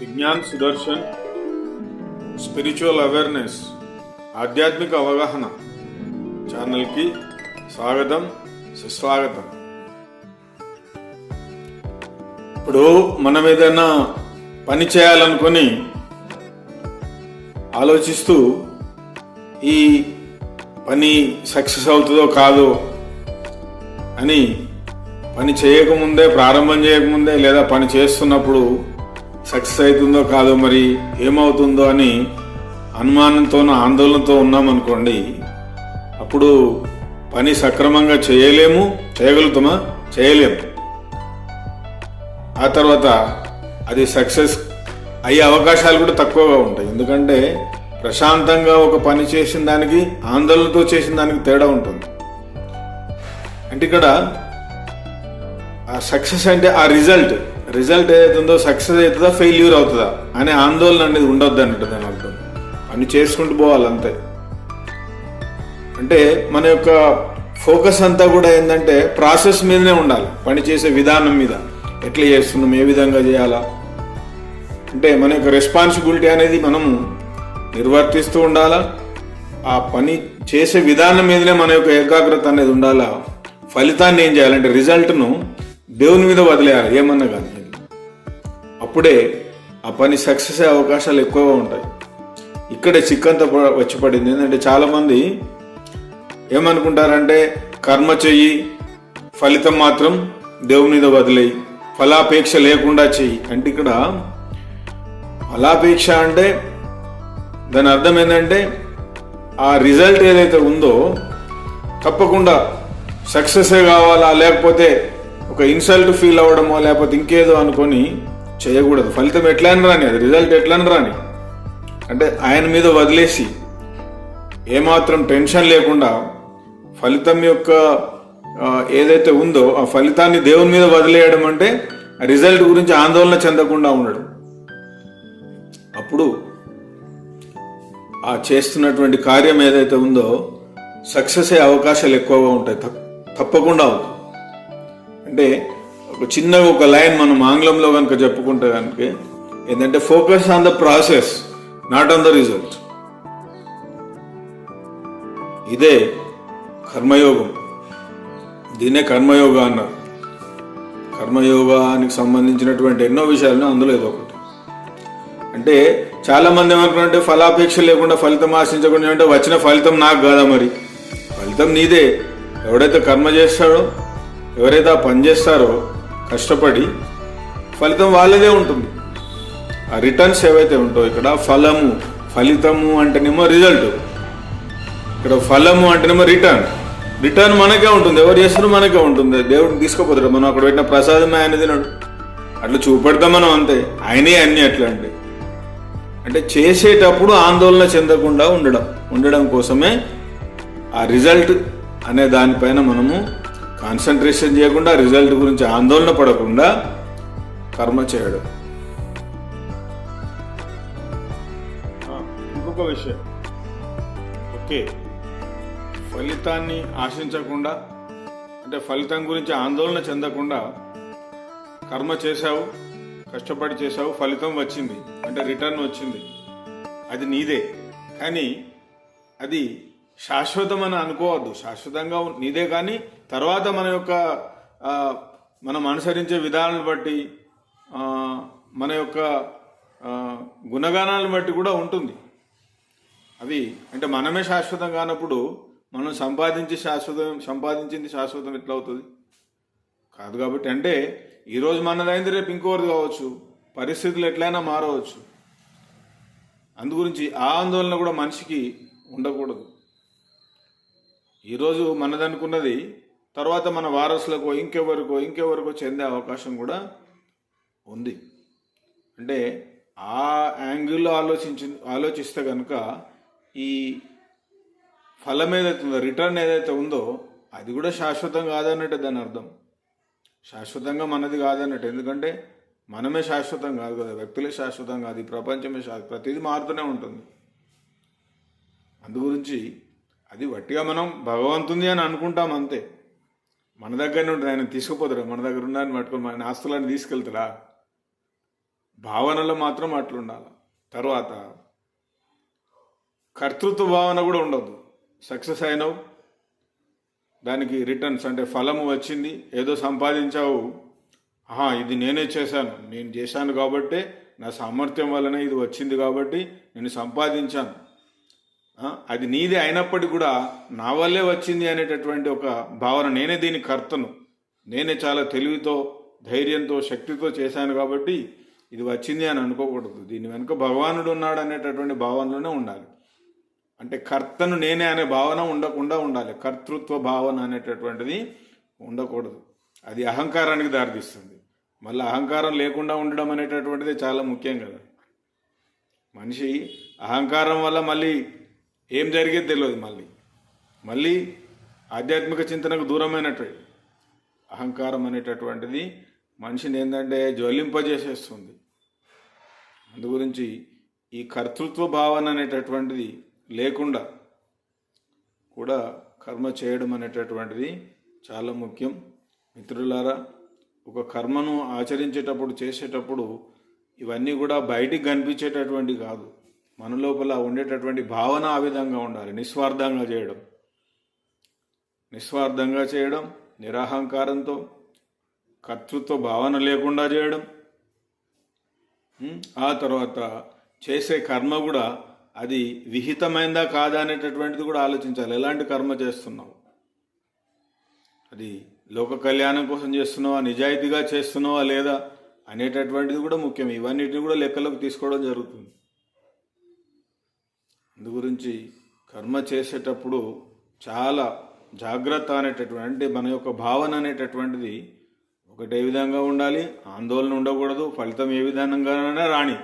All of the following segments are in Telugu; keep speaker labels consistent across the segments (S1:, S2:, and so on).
S1: విజ్ఞాన్ సుదర్శన్ స్పిరిచువల్ అవేర్నెస్ ఆధ్యాత్మిక అవగాహన ఛానల్కి స్వాగతం సుస్వాగతం. ఇప్పుడు మనం ఏదైనా పని చేయాలనుకొని ఆలోచిస్తూ ఈ పని సక్సెస్ అవుతుందో కాదో అని పని చేయకముందే ప్రారంభం చేయకముందే లేదా పని చేస్తున్నప్పుడు సక్సెస్ అవుతుందో కాదో మరి ఏమవుతుందో అని అనుమానంతో ఆందోళనతో ఉన్నామనుకోండి అప్పుడు పని సక్రమంగా చేయలేము చేయగలుగుతామా? చేయలేము. ఆ తర్వాత అది సక్సెస్ అయ్యే అవకాశాలు కూడా తక్కువగా ఉంటాయి. ఎందుకంటే ప్రశాంతంగా ఒక పని చేసిన దానికి ఆందోళనతో చేసిన దానికి తేడా ఉంటుంది. అంటే ఇక్కడ ఆ సక్సెస్ అంటే ఆ రిజల్ట్. రిజల్ట్ ఏదైతుందో సక్సెస్ అవుతుందా ఫెయిల్యూర్ అవుతుందా? అనే ఆందోళన అనేది ఉండొద్దు అన్నట్టు దాని అర్థం. పని చేసుకుంటూ పోవాలి అంతే. అంటే మన యొక్క ఫోకస్ అంతా కూడా ఏంటంటే ప్రాసెస్ మీదనే ఉండాలి. పని చేసే విధానం మీద. ఎట్లా చేస్తున్నాం ఏ విధంగా చేయాలా? అంటే మన యొక్క రెస్పాన్సిబిలిటీ అనేది మనము నిర్వర్తిస్తూ ఉండాలా? ఆ పని చేసే విధానం మీదనే మన యొక్క ఏకాగ్రత అనేది ఉండాలా? ఫలితాన్ని ఏం చేయాలంటే రిజల్ట్ను దేవుని మీద వదిలేయాలి. ఏమన్నా కానీ. అప్పుడే ఆ పని సక్సెస్ అయ్యే అవకాశాలు ఎక్కువగా ఉంటాయి. ఇక్కడే చిక్కంత వచ్చి పడింది. ఏంటంటే చాలామంది ఏమనుకుంటారంటే కర్మ చెయ్యి ఫలితం మాత్రం దేవుని మీద వదిలేయి. ఫలాపేక్ష లేకుండా చెయ్యి. అంటే ఇక్కడ ఫలాపేక్ష అంటే దాని అర్థం ఏంటంటే ఆ రిజల్ట్ ఏదైతే ఉందో తప్పకుండా సక్సెసే కావాలా లేకపోతే ఒక ఇన్సల్ట్ ఫీల్ అవ్వడమో లేకపోతే ఇంకేదో అనుకొని చేయకూడదు. ఫలితం ఎట్లా అని రాని అది రిజల్ట్ ఎట్లా అని రాని. అంటే ఆయన మీద వదిలేసి ఏమాత్రం టెన్షన్ లేకుండా ఫలితం యొక్క ఏదైతే ఉందో ఆ ఫలితాన్ని దేవుని మీద వదిలేయడం అంటే ఆ రిజల్ట్ గురించి ఆందోళన చెందకుండా ఉండడం. అప్పుడు ఆ చేస్తున్నటువంటి కార్యం ఏదైతే ఉందో సక్సెస్ అయ్యే అవకాశాలు ఎక్కువగా ఉంటాయి. తప్పకుండా అవుతుంది. అంటే ఒక చిన్న ఒక లైన్ మనం ఆంగ్లంలో కనుక చెప్పుకుంటే కనుక ఏంటంటే focus on the process not on the result ఇదే కర్మయోగం. దీన్నే కర్మయోగ అన్నారు. కర్మయోగానికి సంబంధించినటువంటి ఎన్నో విషయాలను అందులో ఏదో ఒకటి. అంటే చాలా మంది ఏమనుకున్నారంటే ఫలాపేక్ష లేకుండా ఫలితం ఆశించకుండా అంటే వచ్చిన ఫలితం నాకు కాదా మరి? ఫలితం నీదే. ఎవడైతే కర్మ చేస్తాడో ఎవరైతే ఆ పని చేస్తారో కష్టపడి ఫలితం వాళ్ళదే ఉంటుంది. ఆ రిటర్న్స్ ఏవైతే ఉంటాయో ఇక్కడ ఫలము ఫలితము అంటేనేమో రిజల్ట్ ఇక్కడ ఫలము అంటేనేమో రిటర్న్ రిటర్న్ మనకే ఉంటుంది. ఎవరు చేస్తారు మనకే ఉంటుంది. దేవుడిని తీసుకోపోతాడు. మనం అక్కడ పెట్టిన ప్రసాదమే ఆయన తినడు. అట్లా చూపెడతాం మనం అంతే. ఆయనే అన్ని అట్లా అంటే అంటే చేసేటప్పుడు ఆందోళన చెందకుండా ఉండడం. ఉండడం కోసమే ఆ రిజల్ట్ అనే దానిపైన మనము కాన్సన్ట్రేషన్ చేయకుండా రిజల్ట్ గురించి ఆందోళన పడకుండా కర్మ చేయడం. ఇంకొక విషయం. ఓకే. ఫలితాన్ని ఆశించకుండా అంటే ఫలితం గురించి ఆందోళన చెందకుండా కర్మ చేశావు కష్టపడి చేశావు ఫలితం వచ్చింది అంటే రిటర్న్ వచ్చింది. అది నీదే. కానీ అది శాశ్వతం అని అనుకోవద్దు. శాశ్వతంగా నీదే కానీ తర్వాత మన యొక్క మనం అనుసరించే విధానాలను బట్టి మన యొక్క గుణగానాలను బట్టి కూడా ఉంటుంది. అవి అంటే మనమే శాశ్వతం కానప్పుడు మనం సంపాదించి శాశ్వతం సంపాదించింది శాశ్వతం ఎట్లా అవుతుంది కాదు కాబట్టి అంటే ఈరోజు మనదైంది రేపు ఇంకోరిది కావచ్చు. పరిస్థితులు ఎట్లయినా మారవచ్చు. అందుగురించి ఆ ఆందోళన కూడా మనిషికి ఉండకూడదు. ఈరోజు మనదనుకున్నది తర్వాత మన వారసులకు ఇంకెవరికో ఇంకెవరికో చెందే అవకాశం కూడా ఉంది. అంటే ఆ యాంగిల్లో ఆలోచించి ఆలోచిస్తే కనుక ఈ ఫలం ఏదైతే ఉందో రిటర్న్ ఏదైతే ఉందో అది కూడా శాశ్వతం కాదన్నట్టు దాని అర్థం. శాశ్వతంగా మనది కాదన్నట్టు. ఎందుకంటే మనమే శాశ్వతం కాదు కదా. వ్యక్తులే శాశ్వతం కాదు. ఈ ప్రపంచమే శా ప్రతిదీ మారుతూనే ఉంటుంది. అందు గురించి అది వట్టిగా మనం భగవంతుంది అని అనుకుంటాం అంతే. మన దగ్గర నుండి ఆయన తీసుకుపోతాడు. మన దగ్గర ఉన్నాయని పట్టుకొని మన ఆస్తులన్నీ తీసుకెళ్తాడా? భావనలో మాత్రం అట్లుండాలి. తర్వాత కర్తృత్వ భావన కూడా ఉండదు. సక్సెస్ అయినావు. దానికి రిటర్న్స్ అంటే ఫలము వచ్చింది. ఏదో సంపాదించావు. ఆహా ఇది నేనే చేశాను. నేను చేశాను కాబట్టే నా సామర్థ్యం వల్లనే ఇది వచ్చింది కాబట్టి నేను సంపాదించాను. అది నీదే అయినప్పటికీ కూడా నా వల్లే వచ్చింది అనేటటువంటి ఒక భావన. నేనే దీని కర్తను. నేనే చాలా తెలివితో ధైర్యంతో శక్తితో చేశాను కాబట్టి ఇది వచ్చింది అని అనుకోకూడదు. దీని వెనుక భగవానుడు ఉన్నాడు అనేటటువంటి భావనలోనే ఉండాలి. అంటే కర్తను నేనే అనే భావన ఉండకుండా ఉండాలి. కర్తృత్వ భావన అనేటటువంటిది ఉండకూడదు. అది అహంకారానికి దారితీస్తుంది. మళ్ళీ అహంకారం లేకుండా ఉండడం అనేటటువంటిది చాలా ముఖ్యం కదా. మనిషి అహంకారం వల్ల మళ్ళీ ఏం జరిగేది తెలియదు మళ్ళీ. మళ్ళీ ఆధ్యాత్మిక చింతనకు దూరమైనట్టు. అహంకారం అనేటటువంటిది మనిషిని ఏంటంటే జ్వలింపజేసేస్తుంది. అందు గురించి ఈ కర్తృత్వ భావన అనేటటువంటిది లేకుండా కూడా కర్మ చేయడం అనేటటువంటిది చాలా ముఖ్యం. మిత్రులారా ఒక కర్మను ఆచరించేటప్పుడు చేసేటప్పుడు ఇవన్నీ కూడా బయటికి కనిపించేటటువంటి కాదు. మన లోపల ఉండేటటువంటి భావన ఆ విధంగా ఉండాలి. నిస్వార్థంగా చేయడం. నిస్వార్థంగా చేయడం నిరహంకారంతో కర్తృత్వ భావన లేకుండా చేయడం. ఆ తర్వాత చేసే కర్మ కూడా అది విహితమైందా కాదా అనేటటువంటిది కూడా ఆలోచించాలి. ఎలాంటి కర్మ చేస్తున్నావు? అది లోక కళ్యాణం కోసం చేస్తున్నావా? నిజాయితీగా చేస్తున్నావా లేదా? అనేటటువంటిది కూడా ముఖ్యం. ఇవన్నిటిని కూడా లెక్కలోకి తీసుకోవడం జరుగుతుంది. గురించి కర్మ చేసేటప్పుడు చాలా జాగ్రత్త అనేటటువంటి అంటే మన యొక్క భావన అనేటటువంటిది ఒకటే విధంగా ఉండాలి. ఆందోళన ఉండకూడదు. ఫలితం ఏ విధంగానైనా రాని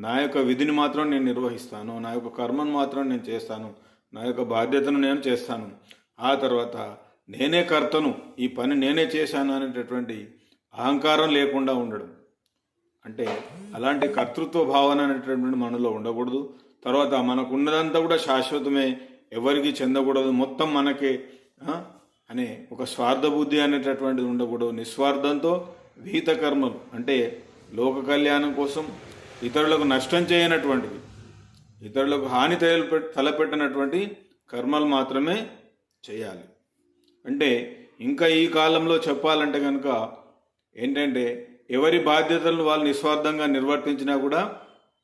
S1: నా యొక్క విధిని మాత్రం నేను నిర్వహిస్తాను. నా యొక్క కర్మను మాత్రం నేను చేస్తాను. నా యొక్క బాధ్యతను నేను చేస్తాను. ఆ తర్వాత నేనే కర్తను. ఈ పని నేనే చేశాను అనేటటువంటి అహంకారం లేకుండా ఉండడం. అంటే అలాంటి కర్తృత్వ భావన అనేటటువంటి మనలో ఉండకూడదు. తర్వాత మనకు ఉన్నదంతా కూడా శాశ్వతమే ఎవరికి చెందకూడదు మొత్తం మనకే అనే ఒక స్వార్థ బుద్ధి అనేటటువంటిది ఉండకూడదు. నిస్వార్థంతో విహిత కర్మలు అంటే లోక కళ్యాణం కోసం ఇతరులకు నష్టం చేయనటువంటివి ఇతరులకు హాని తలపె తలపెట్టినటువంటి కర్మలు మాత్రమే చేయాలి. అంటే ఇంకా ఈ కాలంలో చెప్పాలంటే కనుక ఏంటంటే ఎవరి బాధ్యతలను వాళ్ళు నిస్వార్థంగా నిర్వర్తించినా కూడా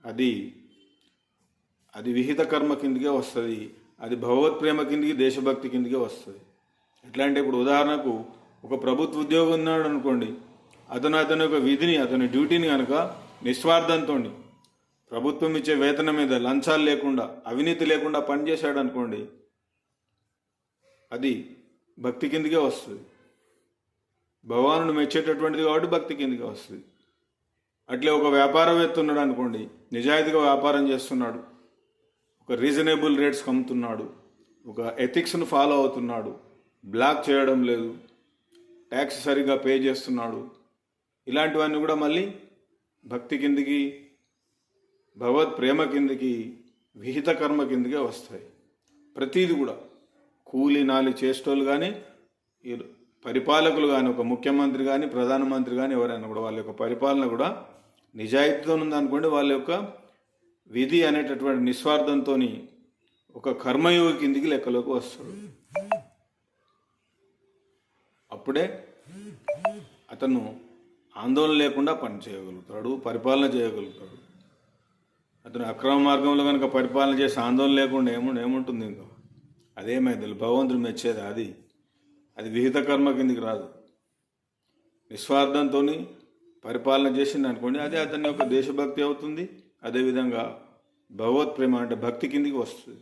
S1: అది అది విహిత కర్మ కిందకే వస్తుంది అది భగవత్ ప్రేమ కిందికి దేశభక్తి కిందకే వస్తుంది. ఎట్లా అంటే ఇప్పుడు ఉదాహరణకు ఒక ప్రభుత్వ ఉద్యోగం ఉన్నాడు అనుకోండి అతను అతని యొక్క విధిని అతని డ్యూటీని కనుక నిస్వార్థంతో ప్రభుత్వం ఇచ్చే వేతనం మీద లంచాలు లేకుండా అవినీతి లేకుండా పనిచేశాడు అనుకోండి అది భక్తి కిందకే వస్తుంది. భగవానుడు మెచ్చేటటువంటిది కాబట్టి భక్తి కిందకే వస్తుంది. అట్లే ఒక వ్యాపారవేత్త ఉన్నాడు అనుకోండి నిజాయితీగా వ్యాపారం చేస్తున్నాడు ఒక రీజనబుల్ రేట్స్ కమ్ముతున్నాడు. ఒక ఎథిక్స్ను ఫాలో అవుతున్నాడు. బ్లాక్ చేయడం లేదు. ట్యాక్స్ సరిగ్గా పే చేస్తున్నాడు. ఇలాంటివన్నీ కూడా మళ్ళీ భక్తి కిందికి భగవత్ ప్రేమ కిందికి విహిత కర్మ కిందికి వస్తాయి. ప్రతీది కూడా కూలి నాలి చేసేటోళ్ళు కానీ పరిపాలకులు కానీ ఒక ముఖ్యమంత్రి కానీ ప్రధానమంత్రి కానీ ఎవరైనా కూడా వాళ్ళ యొక్క పరిపాలన కూడా నిజాయితీతో ఉందనుకోండి వాళ్ళ యొక్క విధి అనేటటువంటి నిస్వార్థంతో ఒక కర్మయోగి కిందికి లెక్కలోకి వస్తాడు. అప్పుడే అతను ఆందోళన లేకుండా పని చేయగలుగుతాడు పరిపాలన చేయగలుగుతాడు. అతను అక్రమ మార్గంలో కనుక పరిపాలన చేసి ఆందోళన లేకుండా ఏము ఏముంటుంది ఇంకా? అదేమైంది భగవంతుడు మెచ్చేది అది. అది విహిత కర్మ కిందికి రాదు. నిస్వార్థంతో పరిపాలన చేసింది అనుకోండి అదే అతని యొక్క దేశభక్తి అవుతుంది. అదేవిధంగా భగవత్ ప్రేమ అంటే భక్తి కిందికి వస్తుంది.